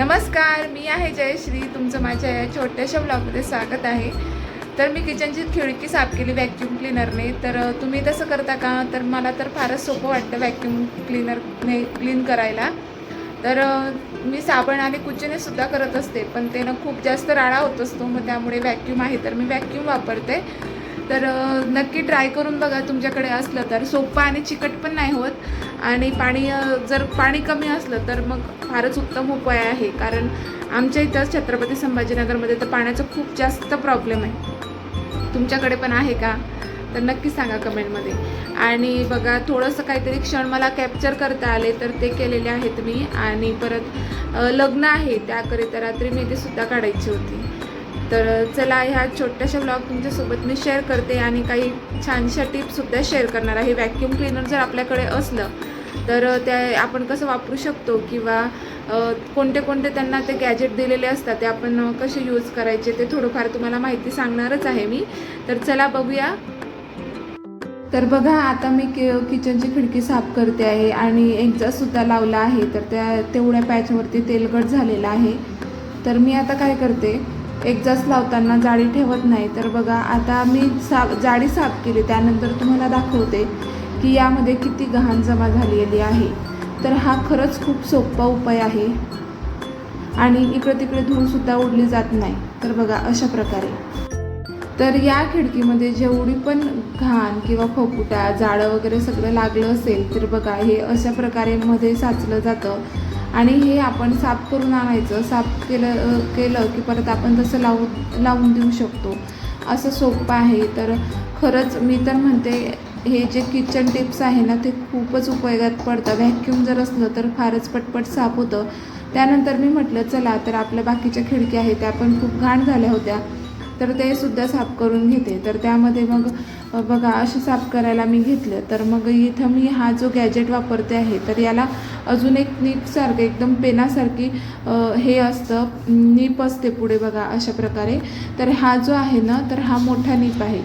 नमस्कार मी आहे जयश्री. तुमचं माझ्या या छोट्याशा ब्लॉगमध्ये स्वागत आहे. तर मी किचनची खिडकी साफ केली व्हॅक्यूम क्लिनरने तर तुम्ही तसं करता का? तर मला तर फारच सोपं वाटतं व्हॅक्यूम क्लिनरने क्लीन करायला. तर मी साबण आणि कुचीने सुद्धा करत असते पण ते ना खूप जास्त राळा होत असतो मग त्यामुळे व्हॅक्यूम आहे. तर मी व्हॅक्यूम वापरते. तर नक्की ट्राय करून बघा तुमच्याकडे असलं तर. सोपं आणि चिकट पण नाही होत. आणि पाणी जर पाणी कमी असलं तर मग फारच उत्तम उपाय आहे. कारण आमच्या इथं छत्रपती संभाजीनगरमध्ये तर पाण्याचा खूप जास्त प्रॉब्लेम आहे. तुमच्याकडे पण आहे का? तर नक्की सांगा कमेंटमध्ये. आणि बघा थोडंसं काहीतरी क्षण मला कॅप्चर करता आले तर ते केलेले आहेत मी. आणि परत लग्न आहे. त्याकरिता रात्री मेहंदी सुद्धा काढायची होती. तर चला ह्या छोट्याशा ब्लॉग तुमच्यासोबत मी शेअर करते आणि काही छानशा टिप्ससुद्धा शेअर करणार आहे. व्हॅक्यूम क्लिनर जर आपल्याकडे असलं तर त्या आपण कसं वापरू शकतो? किंवा कोणते कोणते त्यांना ते गॅजेट दिलेले असतात ते आपण कसे यूज करायचे ते थोडंफार तुम्हाला माहिती सांगणारच आहे मी. तर चला बघूया. तर बघा आता मी कि किचनची खिडकी साफ करते आहे आणि एक्झॉस्टसुद्धा लावला आहे तर त्या तेवढ्या पॅचवरती तेलकट झालेला आहे. तर मी आता काय करते एकदाच लावताना जाळी ठेवत नाही. तर बघा आता मी साफ जाळी साफ केली. त्यानंतर तुम्हाला दाखवते की यामध्ये किती घाण जमा झालेली आहे. तर हा खरंच खूप सोपा उपाय आहे. आणि इकडे तिकडे धूळसुद्धा उडली जात नाही. तर बघा अशा प्रकारे. तर या खिडकीमध्ये जेवढी पण घाण किंवा फपुटा जाळं वगैरे सगळं लागलं असेल तर बघा हे अशा प्रकारे मध्ये साचलं जातं. आणि हे आपण साफ करून आणायचं साफ केलं केलं की परत आपण तसं लावून लावून देऊ शकतो. असं सोपं आहे. तर खरंच मी तर म्हणते हे जे किचन टिप्स आहे ना ते खूपच उपयोगात पडतं व्हॅक्यूम जर असलं तर फारच पटपट साफ होतं. त्यानंतर मी म्हटलं चला तर आपल्या बाकीच्या खिडक्या आहेत त्या पण खूप घाण झाल्या होत्या. तर ते सुद्धा साफ करून घेते. तर त्यामध्ये मग बघा असं साफ करायला मी घेतलं. तर मग इथं मी हा जो गॅजेट वापरते आहे तर याला अजून एक नीपसारखं एकदम पेनासारखी हे असतं. नीप असते पुढे बघा अशा प्रकारे. तर हा जो आहे ना तर हा मोठा नीप आहे.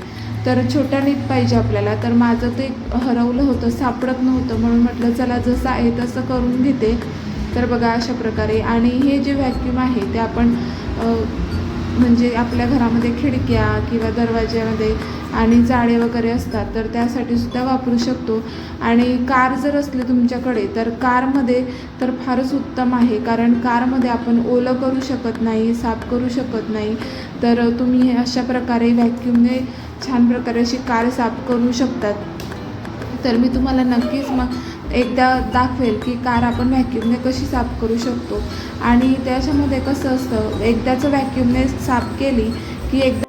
तर छोटा नीप पाहिजे आपल्याला. तर माझं ते हरवलं होतं सापडत नव्हतं. म्हणून म्हटलं चला जसं आहे तसं करून घेते. तर बघा अशा प्रकारे. आणि हे जे व्हॅक्यूम आहे ते आपण म्हणजे आपल्या घरामध्ये खिडक्या किंवा दरवाज्यामध्ये आणि जाळे वगैरे असतात तर त्यासाठी सुद्धा वापरू शकतो. आणि कार जर असली तुमच्याकडे तर कारमध्ये तर फारच उत्तम आहे कारण कारमध्ये आपण ओलं करू शकत नाही साफ करू शकत नाही. तर तुम्ही अशा प्रकारे व्हॅक्यूमने छान प्रकारे अशी कार साफ करू शकतात. तर मी तुम्हाला नक्कीच मग एकदा दाखवेल की कार आपण व्हॅक्यूमने कशी साफ करू शकतो. आणि त्याच्यामध्ये कसं असतं एकदाचं व्हॅक्यूमने साफ केली की एकदा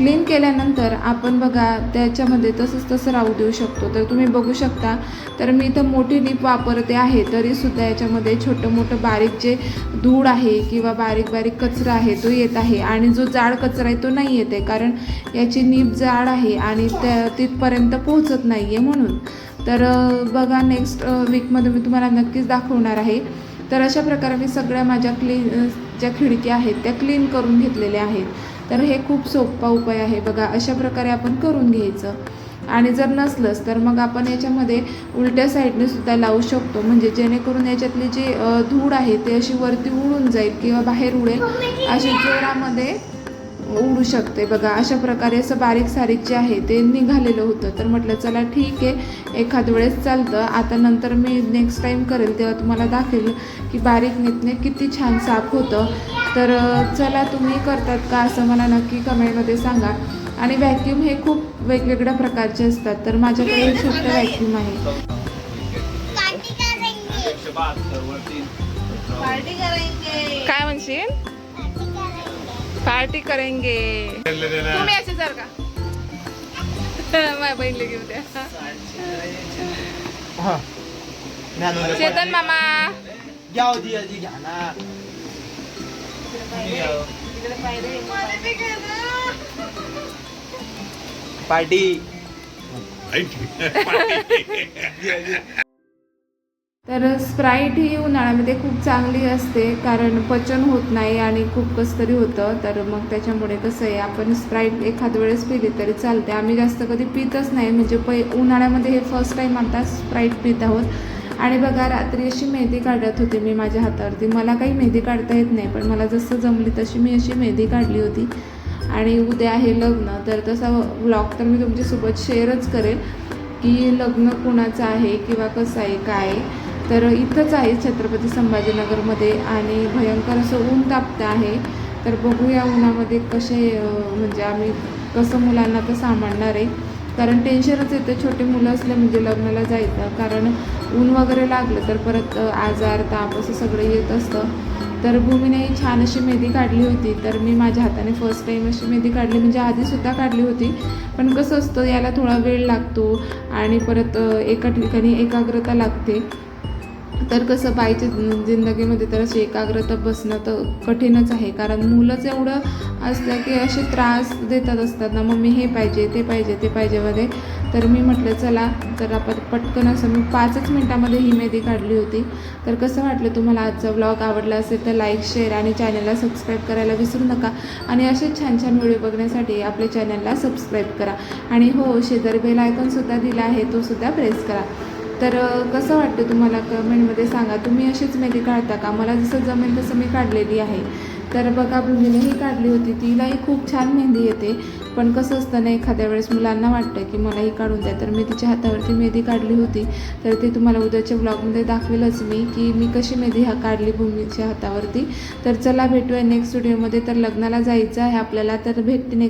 क्लीन केल्यानंतर आपण बघा त्याच्यामध्ये तसंच तसं राहू देऊ शकतो. तर तुम्ही बघू शकता तर मी इथं मोठी नीप वापरते आहे तरीसुद्धा याच्यामध्ये छोटं मोठं बारीक जे धूळ आहे किंवा बारीक बारीक कचरा आहे तो येत आहे. आणि जो जाड कचरा आहे तो नाही येत आहे कारण याची नीप जाड आहे आणि त्या तिथपर्यंत पोहोचत नाही आहे म्हणून. तर बघा नेक्स्ट वीकमध्ये मी तुम्हाला नक्कीच दाखवणार आहे. तर अशा प्रकारे मी सगळ्या माझ्या क्लीन ज्या खिडक्या आहेत त्या क्लीन करून घेतलेल्या आहेत. तर हे खूप सोपा उपाय आहे. बघा अशा प्रकारे आपण करून घ्यायचं. आणि जर नसलंच तर मग आपण याच्यामध्ये उलट्या साईडने सुद्धा लावू शकतो. म्हणजे जेणेकरून याच्यातली जी धूळ आहे ते अशी वरती उडून जाईल किंवा बाहेर उडेल. अशी जोरामध्ये उडू शकते. बघा अशा प्रकारे असं बारीक सारीक जे आहे ते निघालेलं होतं. तर म्हटलं चला ठीक आहे. एखाद वेळेस चालतं. आता नंतर मी नेक्स्ट टाईम करेल तेव्हा तुम्हाला दाखवेल की बारीक नीटने किती छान साफ होतं. तर चला तुम्ही करतात का असं मला नक्की कमेंटमध्ये सांगा. आणि व्हॅक्यूम हे खूप वेगवेगळ्या प्रकारचे असतात. तर माझ्याकडे छोटं व्हॅक्यूम आहे. काय म्हणशील? पार्टी करेंगे। तुम्ही असे जर का. माझ्या बहिणीला घेऊ द्या. चेतन मामा. आधी घ्या ना. पार्टी. तर स्प्राईट ही उन्हाळ्यामध्ये खूप चांगली असते कारण पचन होत नाही आणि खूप कसं तरी होतं. तर मग त्याच्यामुळे कसं आहे आपण स्प्राईट एखाद वेळेस पिली तरी चालते आम्ही जास्त कधी पितच नाही म्हणजे पै उन्हाळ्यामध्ये हे फर्स्ट टाईम आता स्प्राईट पित आहोत. आणि बघा रात्री अशी मेहंदी काढत होती मी माझ्या हातावरती. मला काही मेहंदी काढता येत नाही पण मला जसं जमली तशी मी अशी मेहंदी काढली होती. आणि उद्या आहे लग्न तर तसा व्लॉग तर मी तुमच्यासोबत शेअरच करेल की लग्न कुणाचं आहे किंवा कसं आहे काय आहे. तर इथंच आहे छत्रपती संभाजीनगरमध्ये आणि भयंकर असं ऊन तापतं आहे. तर बघूया उन्हामध्ये कसे म्हणजे आम्ही कसं मुलांना तर सांभाळणार आहे. कारण टेन्शनच येतं छोटे मुलं असले म्हणजे लग्नाला जायचं. कारण ऊन वगैरे लागलं तर परत आजार ताप असं सगळं येत असतं. तर भूमीने छान अशी मेहंदी काढली होती. तर मी माझ्या हाताने फर्स्ट टाईम अशी मेहंदी काढली. म्हणजे आधीसुद्धा काढली होती. पण कसं असतं याला थोडा वेळ लागतो आणि परत एका ठिकाणी एकाग्रता लागते. तर कसं बाईच्या जिंदगीमध्ये तर अशी एकाग्रता बसणं तर कठीणच आहे. कारण मुलंच एवढं असतं की असे त्रास देतात असतात ना मम्मी हे पाहिजे ते पाहिजे ते पाहिजे मध्ये. तर मी म्हटलं चला तर आपण पटकन असं मी पाचच मिनटामध्ये ही मेहंदी काढली होती. तर कसं वाटलं तुम्हाला आजचा व्लॉग आवडला असेल तर लाईक शेअर आणि चॅनलला सबस्क्राईब करायला विसरू नका. आणि असेच छान छान व्हिडिओ बघण्यासाठी आपल्या चॅनलला सबस्क्राईब करा. आणि हो शेजारी बेल आयकॉनसुद्धा दिला आहे तो सुद्धा प्रेस करा. तर कसं वाटतं तुम्हाला कमेंटमध्ये सांगा? तुम्ही अशीच मेहंदी काढता का? मला जसं जमेल तसं मी काढलेली आहे. तर बघा भूमीनेही काढली होती. तिलाही खूप छान मेहंदी येते. पण कसं असतं ना एखाद्या वेळेस मुलांना वाटतं की मलाही काढून द्या. तर मी तिच्या हातावरती मेहंदी काढली होती. तर ते तुम्हाला उद्याच्या ब्लॉगमध्ये दाखवेलच मी की मी कशी मेहंदी हा काढली भूमीच्या हातावरती. तर चला भेटूया नेक्स्ट व्हिडिओमध्ये तर लग्नाला जायचं आहे आपल्याला. तर भेटते नेक्स्ट